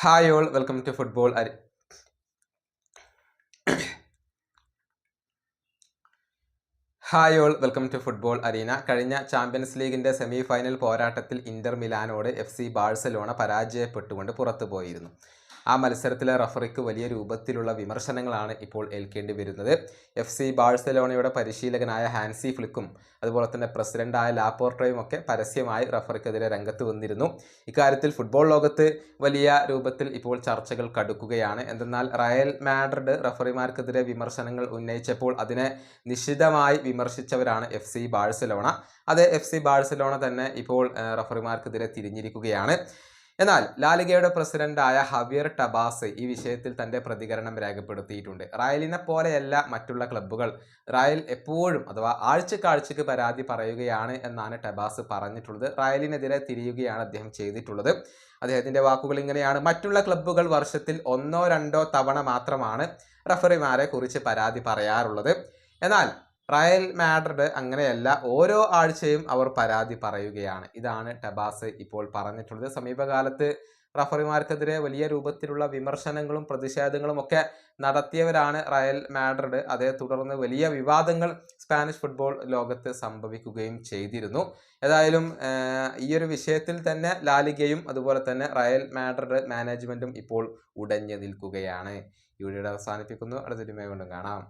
Hi all welcome to football arena hi all welcome to football arena കഴിഞ്ഞ champions ലീഗിന്റെ semi final പോരാട്ടത്തിൽ Inter മിലാനോട് F C Barcelona പരാജയപ്പെട്ടുകൊണ്ട് പുറത്തുപോയിരുന്നു. ആ മത്സരത്തിലെ റഫറിക്ക് വലിയ രൂപത്തിലുള്ള വിമർശനങ്ങളാണ് ഇപ്പോൾ ഏൽക്കേണ്ടി വരുന്നത്. എഫ് സി ബാഴ്സലോണയുടെ പരിശീലകനായ ഹാൻസി ഫ്ലിക്കും അതുപോലെ തന്നെ പ്രസിഡന്റായ ലാപ്പോർട്ടയും ഒക്കെ പരസ്യമായി റഫറിക്കെതിരെ രംഗത്ത് വന്നിരുന്നു. ഇക്കാര്യത്തിൽ ഫുട്ബോൾ ലോകത്ത് വലിയ രൂപത്തിൽ ഇപ്പോൾ ചർച്ചകൾ കടുക്കുകയാണ്. എന്തെന്നാൽ റയൽ മാഡ്രിഡ് റഫറിമാർക്കെതിരെ വിമർശനങ്ങൾ ഉന്നയിച്ചപ്പോൾ അതിനെ നിശിതമായി വിമർശിച്ചവരാണ് എഫ് സി ബാഴ്സലോണ. അത് എഫ് സി ബാഴ്സലോണ തന്നെ ഇപ്പോൾ റഫറിമാർക്കെതിരെ തിരിഞ്ഞിരിക്കുകയാണ്. എന്നാൽ ലാലിഗയുടെ പ്രസിഡന്റായ ഹവിയർ ടബാസ് ഈ വിഷയത്തിൽ തന്റെ പ്രതികരണം രേഖപ്പെടുത്തിയിട്ടുണ്ട്. റയലിനെ പോലെയല്ല മറ്റുള്ള ക്ലബ്ബുകൾ. റയൽ എപ്പോഴും അഥവാ ആഴ്ചക്കാഴ്ചക്ക് പരാതി പറയുകയാണ് എന്നാണ് ടബാസ് പറഞ്ഞിട്ടുള്ളത്. റയലിനെതിരെ തിരിയുകയാണ് അദ്ദേഹം ചെയ്തിട്ടുള്ളത്. അദ്ദേഹത്തിന്റെ വാക്കുകൾ ഇങ്ങനെയാണ്. മറ്റുള്ള ക്ലബ്ബുകൾ വർഷത്തിൽ ഒന്നോ രണ്ടോ തവണ മാത്രമാണ് റഫറിമാരെ കുറിച്ച് പരാതി പറയാറുള്ളത്. എന്നാൽ റയൽ മാഡ്രിഡ് അങ്ങനെയല്ല ഓരോ ആഴ്ചയും അവർ പരാതി പറയുകയാണ്. ഇതാണ് ടബാസ് ഇപ്പോൾ പറഞ്ഞിട്ടുള്ളത്. സമീപകാലത്ത് റഫറിമാർക്കെതിരെ വലിയ രൂപത്തിലുള്ള വിമർശനങ്ങളും പ്രതിഷേധങ്ങളും ഒക്കെ നടത്തിയവരാണ് റയൽ മാഡ്രിഡ്. അതേ തുടർന്ന് വലിയ വിവാദങ്ങൾ സ്പാനിഷ് ഫുട്ബോൾ ലോകത്ത് സംഭവിക്കുകയും ചെയ്തിരുന്നു. ഏതായാലും ഈ ഒരു വിഷയത്തിൽ തന്നെ ലാലികയും അതുപോലെ തന്നെ റയൽ മാഡ്രിഡ് മാനേജ്മെന്റും ഇപ്പോൾ ഉടഞ്ഞു നിൽക്കുകയാണ്. വീഡിയോ അവസാനിപ്പിക്കുന്നു. അടുത്തൊരുമ കൊണ്ടും കാണാം.